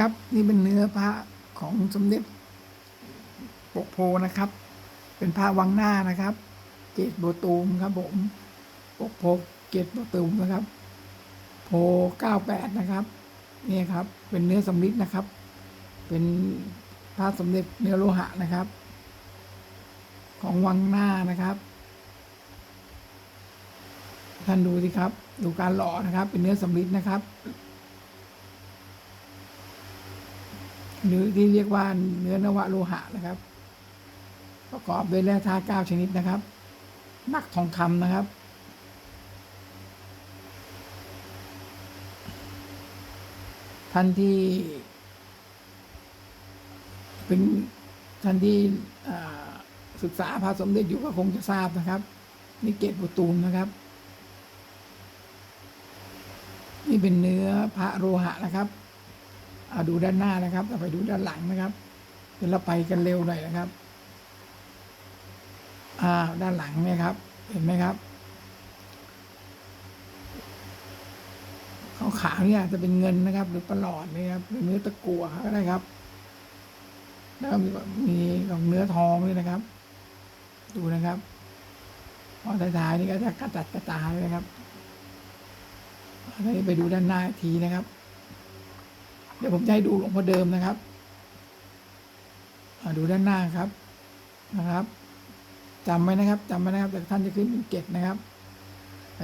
ครับนี่เป็นเนื้อพระของสมเด็จปกโพนะครับ เป็นพระวังหน้านะครับ เกตโบวตูมครับผมปกโพเกตโบวตูมนะครับ โพเก้าแปดนะครับนี่ครับ เป็นเนื้อสำริดนะครับ เป็นพระสมเด็จเนื้อโลหะนะครับ ของวังหน้านะครับ ท่านดูสิครับ ดูการหล่อนะครับ เป็นเนื้อสำริดนะครับ หรือที่เรียกว่าเนื้อนวโลหะนะครับ ประกอบด้วยแร่ธาตุเก้าชนิดนะครับ นักทองคำนะครับ ท่านที่ เป็นท่านที่ศึกษาพระสมเด็จอยู่ก็คงจะทราบนะครับ นี่เกตบุตูมนะครับ นี่เป็นเนื้อพระโลหะนะครับ ดูด้านหน้านะครับเราไปดูด้านหลังนะครับเดี๋ยวเราไปกันเร็วหน่อยนะครับอ่าด้านหลังเนี่ยครับ เห็นไหมครับขาขาวเนี่ยจะเป็นเงินนะครับ หรือประหลอดนะครับหรือเนื้อตะกั่วก็ได้ครับแล้วก็มีมีของเนื้อทองด้วยนะครับ ดูนะครับพอท้ายๆนี่ก็จะกระจัดกระจายนะครับอันนี้ไปดูด้านหน้าทีนะครับ ดี๋ยวผมจะให้ดูหลวงพ่อเดิมนะครับดูด้านหน้าครับนะครับจำไว้นะครับจำไว้นะครับแต่ท่านจะขึ้นเป็นเกตนะครับ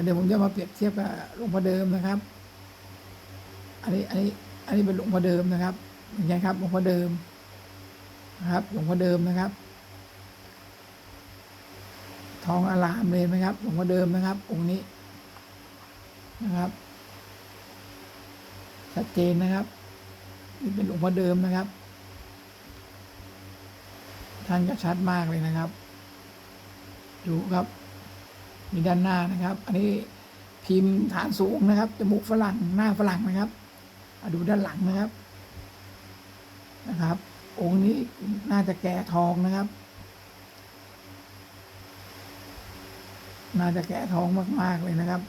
เดี๋ยวผมจะมาเปรียบเทียบกับหลวงพ่อเดิมนะครับ อันนี้อันนี้อันนี้เป็นหลวงพ่อเดิมนะครับเป็นไงครับหลวงพ่อเดิมนะครับ หลวงพ่อเดิมนะครับ ทองอารามเลยไหมครับ หลวงพ่อเดิมนะครับ องค์นี้นะครับชัดเจนนะครับ นี่เป็นหลวงพ่อเดิมนะครับ ท่านก็ชัดมากเลยนะครับ ดูครับ มีด้านหน้านะครับ อันนี้พิมพ์ฐานสูงนะครับจมูกฝรั่งหน้าฝรั่งนะครับอะดูด้านหลังนะครับนะครับ องค์นี้น่าจะแก่ทองนะครับ น่าจะแก่ทองมาก ๆ เลยนะครับ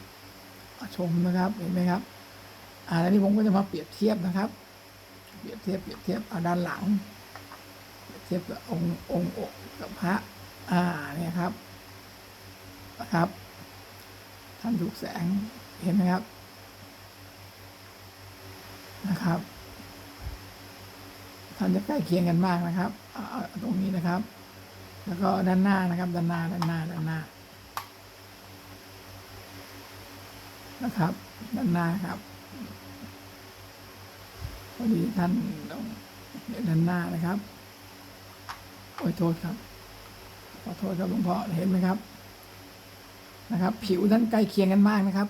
ชมนะครับเห็นไหมครับอ่าแล้วนี้ผมก็จะมาเปรียบเทียบนะครับ เปรียบเทียบเปรียบเทียบเอาด้านหลังเปรียบเทียบกับองค์องค์อกกับพระอ่าเนี่ยครับนะครับท่านถูกแสงเห็นไหมครับนะครับท่านจะใกล้เคียงกันมากนะครับตรงนี้นะครับ แล้วก็ด้านหน้านะครับ ด้านหน้าด้านหน้าด้านหน้านะครับ ด้านหน้าครับ อดีท่านเห็นด้านหน้านะครับ โอ้ยโทษครับ ขอโทษครับหลวงพ่อเห็นไหมครับ นะครับ ผิวท่านใกล้เคียงกันมากนะครับ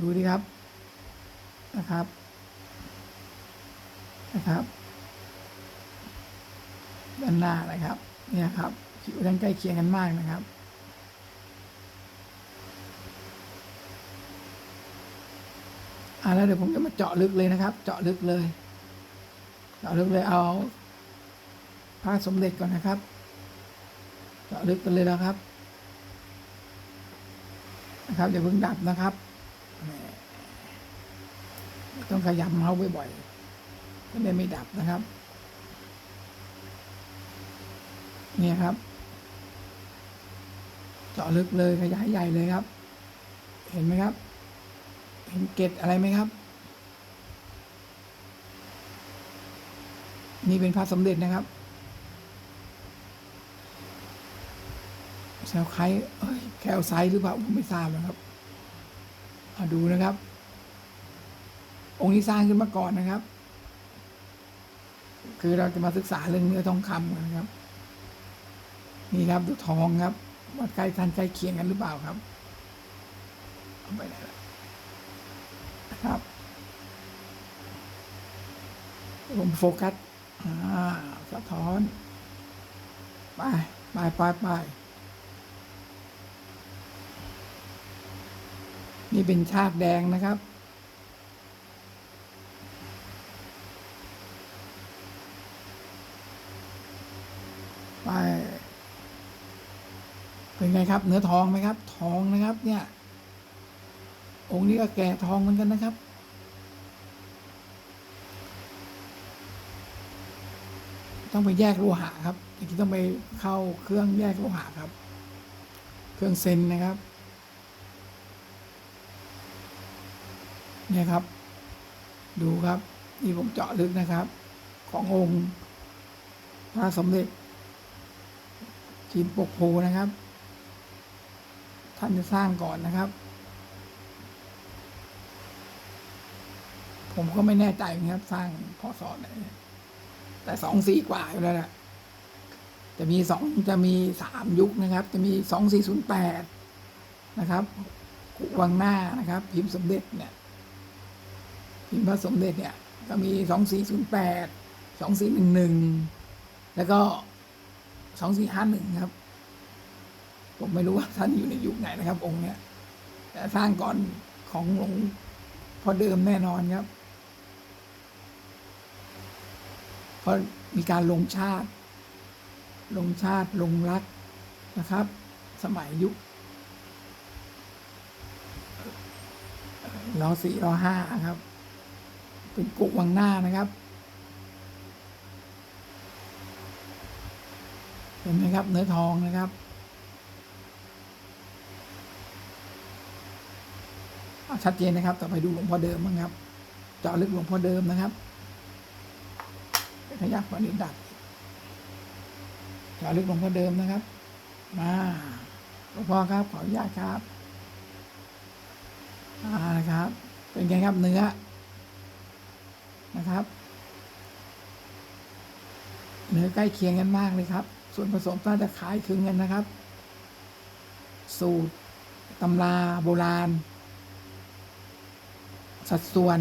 ดูดิครับ นะครับ นะครับ ด้านหน้านะครับ เนี่ยครับ ผิวท่านใกล้เคียงกันมากนะครับ อ่าแล้วเดี๋ยวผมจะมาเจาะลึกเลยนะครับ เจาะลึกเลย เจาะลึกเลยเอาพระสมเด็จก่อนนะครับ เจาะลึกกันเลยแล้วครับ นะครับอย่าเพิ่งดับนะครับ ต้องขยำเมาส์บ่อยๆจะได้ไม่ดับนะครับ เนี่ยครับ เจาะลึกเลยขยายใหญ่เลยครับ เห็นไหมครับ เห็นเกตอะไรไหมครับ นี่เป็นพระสมเด็จนะครับแซวไคเอ้ยแคลไซหรือเปล่าผมไม่ทราบนะครับมาดูนะครับ องค์นี้สร้างขึ้นมาก่อนนะครับ คือเราจะมาศึกษาเรื่องเนื้อทองคำกันนะครับ นี่ครับดูทองครับวัดใกล้ทันใกล้เคียงกันหรือเปล่าครับเอาไปไหนละ ครับผมโฟกัสอ่าสะท้อน ไป ไป ไป ไป นี่เป็นชาติแดงนะครับ ไป เป็นไงครับ เนื้อทองไหมครับ ทองนะครับเนี่ย องค์นี้ก็แก่ทองเหมือนกันนะครับ ต้องไปแยกโลหะครับตะกี้ต้องไปเข้าเครื่องแยกโลหะครับ เครื่องเซนนะครับ เนี่ยครับ ดูครับนี่ผมเจาะลึกนะครับ ขององค์พระสมเด็จจีนปกโพนะครับ ท่านจะสร้างก่อนนะครับ ผมก็ไม่แน่ใจนะครับ สร้างพศไหนแต่สองสี่กว่าอยู่แล้วแหละจะมีสองจะมีสามยุคนะครับ จะมีสองสี่ศูนย์แปดนะครับกวังหน้านะครับ พิมพ์สมเด็จเนี่ย พิมพ์พระสมเด็จเนี่ย ก็มีสองสี่ศูนย์แปดสองสี่หนึ่งหนึ่งแล้วก็สองสี่ห้าหนึ่งครับ ผมไม่รู้ว่าท่านอยู่ในยุคไหนนะครับ องค์เนี้ยแต่สร้างก่อนของหลวงพ่อเดิมแน่นอนครับ พราะมีการลงชาติ ลงชาติลงรักนะครับ สมัยยุครอสี่รอห้าครับ เป็นกุกวังหน้านะครับ เห็นไหมครับ เนื้อทองนะครับชัดเจนนะครับ ต่อไปดูหลวงพ่อเดิมบ้างครับ เจาะลึกหลวงพ่อเดิมนะครับ ขยับมานิดดัดเจาะลึกลงพ่อเดิมนะครับ มาหลวงพ่อครับ ขออนุญาตครับอ่านะครับ เป็นไงครับเนื้อนะครับ เนื้อใกล้เคียงกันมากเลยครับ ส่วนผสมน่าจะคล้ายคลึงกันนะครับ สูตรตำราโบราณ สัดส่วน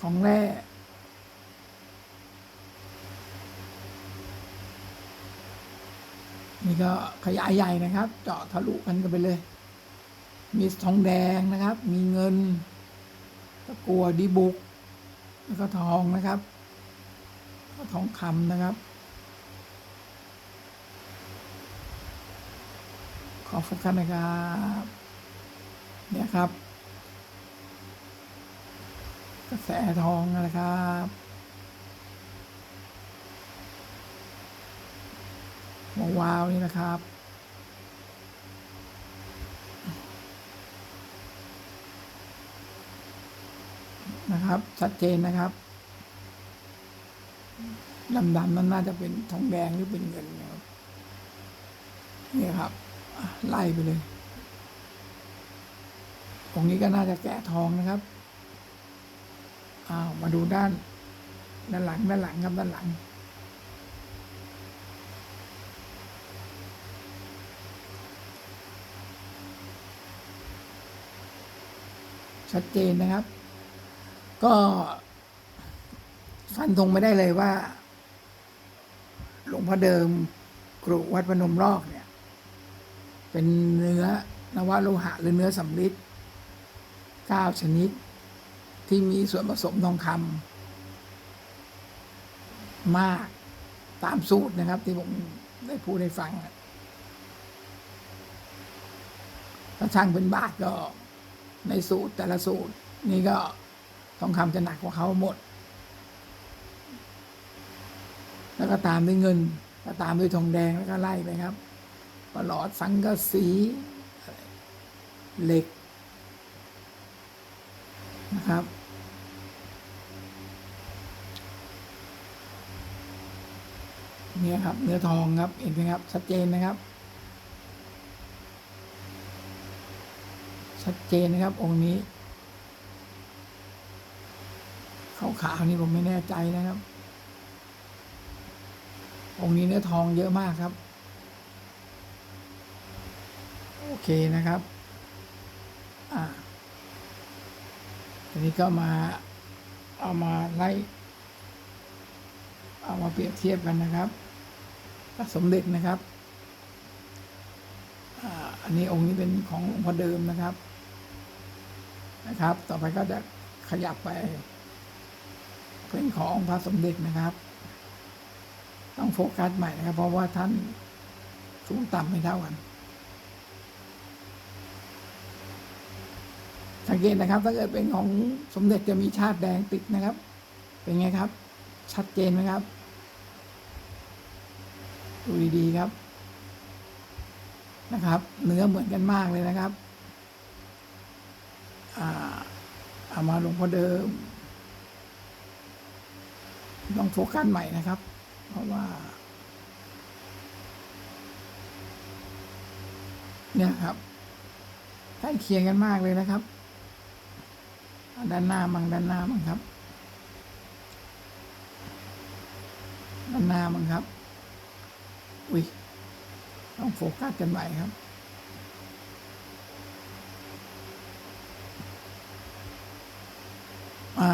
ของแร่ นี่ก็ขยายใหญ่นะครับ เจาะทะลุกันกันไปเลย มีทองแดงนะครับ มีเงินตะกัวดีบุก แล้วก็ทองนะครับทองคำนะครับ ขอโฟกัสนะครับ เนี่ยครับ กระแสทองนะครับ ว้าวนี่นะครับ นะครับ ชัดเจนนะครับดำๆนั้นน่าจะเป็นทองแดงหรือเป็นเงินนะครับนี่ครับไล่ไปเลยตรงนี้ก็น่าจะแกะทองนะครับอ้าวมาดูด้าน ด้านหลังด้านหลังครับด้านหลัง ชัดเจนนะครับ ก็ฟันธงไม่ได้เลยว่า หลวงพ่อเดิมกรุวัดพนมรอกเนี่ย เป็นเนื้อนวโลหะหรือเนื้อสำริดเก้าชนิด ที่มีส่วนผสมทองคำมากตามสูตรนะครับ ที่ผมได้พูดให้ฟังถ้าช่างเป็นบาทก็ ในสูตรแต่ละสูตร นี่ก็ทองคำจะหนักกว่าเขาหมด แล้วก็ตามด้วยเงินแล้วตามด้วยทองแดงแล้วก็ไล่ไปครับประหลอดสังกะสีเหล็กนะครับเนี่ยครับเนื้อทองครับเห็นไหมครับชัดเจนนะครับ ชัดเจนนะครับ องค์นี้ขาวนี่ผมไม่แน่ใจนะครับ องค์นี้เนื้อทองเยอะมากครับ โอเคนะครับอ่าทีนี้ก็มาเอามาไล่ เอามาเปรียบเทียบกันนะครับกับสมเด็จนะครับอ่าอันนี้องค์นี้เป็นของหลวงพ่อเดิมนะครับ นะครับ ต่อไปก็จะขยับไป เป็นของพระสมเด็จนะครับ ต้องโฟกัสใหม่นะครับ เพราะว่าท่านสูงต่ำไม่เท่ากันสังเกตนะครับถ้าเกิดเป็นของสมเด็จจะมีชาติแดงติดนะครับ เป็นไงครับ ชัดเจนไหมครับดูดีๆครับนะครับ เนื้อเหมือนกันมากเลยนะครับ เอามาลงพอเดิม ต้องโฟกัสใหม่นะครับ เพราะว่า เนี่ยครับใกล้เคียงกันมากเลยนะครับ ด้านหน้ามั่งด้านหน้ามั่งครับ ด้านหน้ามั่งครับ อุ้ยต้องโฟกัสกันใหม่ครับ อ่า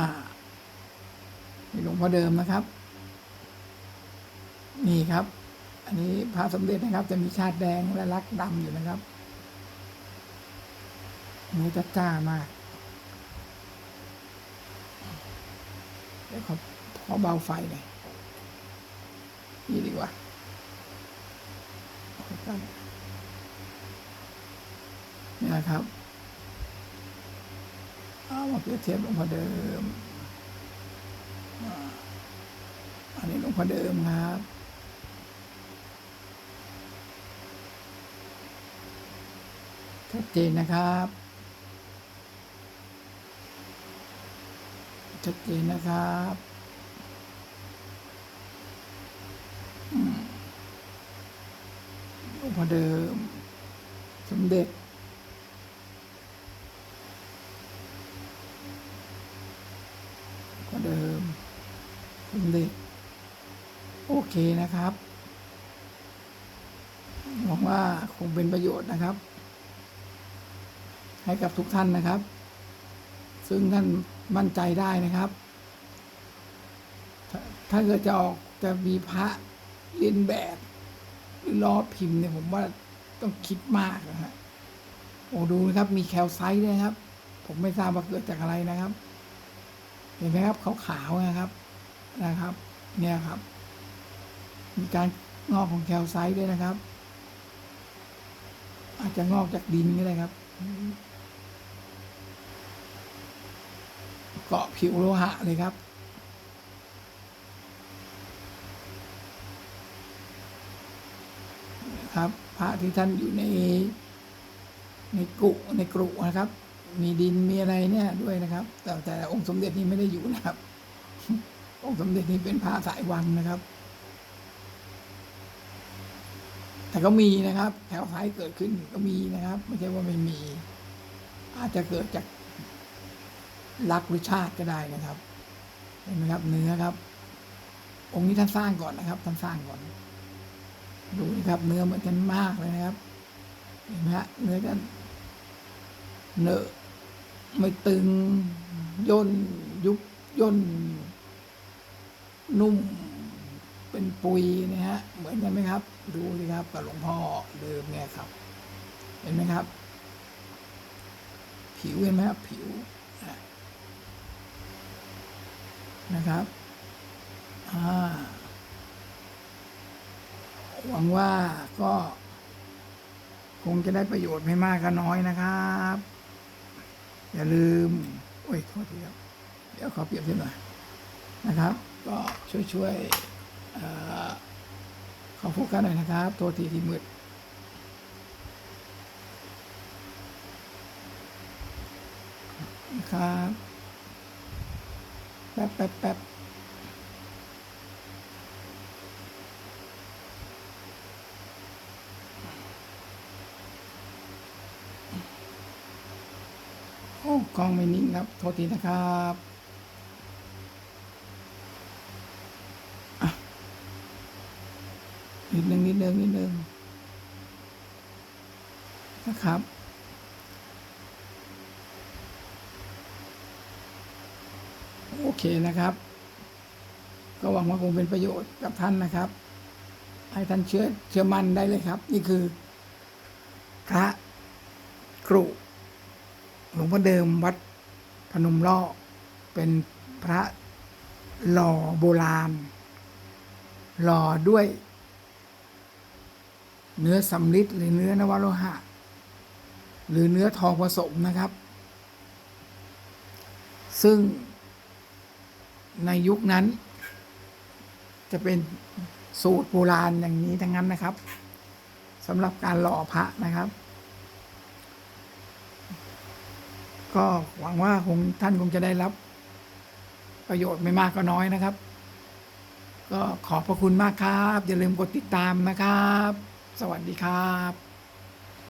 นี่หลวง พ่อเดิมนะครับ นี่ครับ อันนี้พระสมเด็จนะครับ จะมีชาติแดงและลักษ์ดำอยู่นะครับนื้อจะจ้ามากเดี๋ยวขอขอเบาไฟหน่อยนี่ดีกว่านี่นะครับ เอามาเปรียบเทียบลงพ่อเดิมอ่าอันนี้ห ลวงพ่อเดิมครับชัดเจนนะครับชัดเจนนะครับหลวงพ่อเดิม สมเด็จ ก็เดิมสมเด็จ โอเคนะครับ หวังว่าคง เป็นประโยชน์นะครับ ให้กับทุกท่านนะครับ ซึ่งท่านมั่นใจได้นะครับ ถ้าเกิดจะออกจะมีพระเลียนแบบล้อพิมพ์เนี่ยผมว่าต้องคิดมากนะฮะโอ้ดูนะครับ มีแคลไซต์ด้วยนะครับ ผมไม่ทราบว่าเกิดจากอะไรนะครับ เห็นไหมครับขาวๆนะครับนะครับ เนี่ยครับ มีการงอกของแคลไซต์ด้วยนะครับ อาจจะงอกจากดินก็ได้ครับ เกาะผิวโลหะเลยครับ ครับ พระที่ท่านอยู่ใน ในกุในกรุนะครับ มีดินมีอะไรเนี่ยด้วยนะครับ แต่แต่องค์สมเด็จนี่ไม่ได้อยู่นะครับ องค์สมเด็จนี่เป็นพระสายวังนะครับ แต่ก็มีนะครับ แถวซ้ายเกิดขึ้นก็มีนะครับ ไม่ใช่ว่าไม่มี อาจจะเกิดจากรักหรือชาติก็ได้นะครับเห็นไหมครับเนื้อครับ องค์นี้ท่านสร้างก่อนนะครับท่านสร้างก่อน ดูนะครับ เนื้อเหมือนกันมากเลยนะครับ เห็นไหมฮะเนื้อจะเนอะไม่ตึงย่นยุบย่นนุ่ม เป็นปุยนะฮะเหมือนกันไหมครับ ดูสิครับกับหลวงพ่อเดิมเนี่ยครับ เห็นไหมครับ ผิวเห็นไหมครับ ผิวนะครับหวังว่าก็คงจะได้ประโยชน์ไม่มากก็น้อยนะครับ อย่าลืม โอ้ยโทษทีครับ เดี๋ยวขอเปรียบเทียบหน่อยนะครับ ก็ช่วยช่วยๆ ขอโฟกัสหน่อยนะครับโทษทีที่มืดนครับแป๊บแป๊บแป๊บโอ้กล้องไม่นิ่งครับ โทษทีนะครับอะ นิดนึงนิดนึงนิดนึงนะครับ โอเคนะครับ ก็หวังว่าคงเป็นประโยชน์กับท่านนะครับ ให้ท่านเชื่อเชื่อมั่นได้เลยครับ นี่คือ พระกรุหลวงพ่อเดิมวัดพนมล่อเป็นพระหล่อโบราณ หล่อด้วย เนื้อสำลิดหรือเนื้อนวโลหะ หรือเนื้อทองผสมนะครับ ซึ่งในยุคนั้น จะเป็นสูตรโบราณอย่างนี้ทั้งนั้นนะครับสำหรับการหล่อพระนะครับ ก็หวังว่าคงท่านคงจะได้รับประโยชน์ไม่มากก็น้อยนะครับ ก็ขอบพระคุณมากครับ อย่าลืมกดติดตามนะครับ สวัสดีครับ